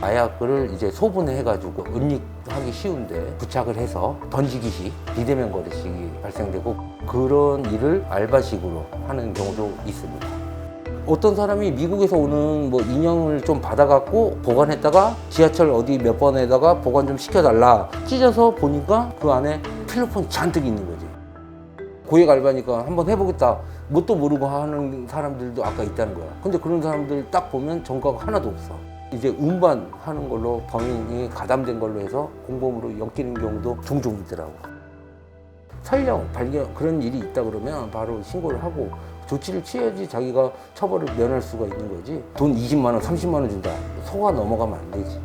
마약을 이제 소분해가지고 은닉하기 쉬운데 부착을 해서 던지기식 비대면 거래식이 발생되고 그런 일을 알바식으로 하는 경우도 있습니다. 어떤 사람이 미국에서 오는 뭐 인형을 좀 받아갖고 보관했다가 지하철 어디 몇 번에다가 보관 좀 시켜달라 찢어서 보니까 그 안에 필로폰 잔뜩 있는 거지. 고액 알바니까 한번 해보겠다. 뭣도 모르고 하는 사람들도 아까 있다는 거야. 근데 그런 사람들 딱 보면 전과가 하나도 없어. 이제 운반 하는 걸로 범인이 가담된 걸로 해서 공범으로 엮이는 경우도 종종 있더라고. 설령 발견 그런 일이 있다 그러면 바로 신고를 하고 조치를 취해야지 자기가 처벌을 면할 수가 있는 거지. 돈 20만 원, 30만 원 준다. 소가 넘어가면 안 되지.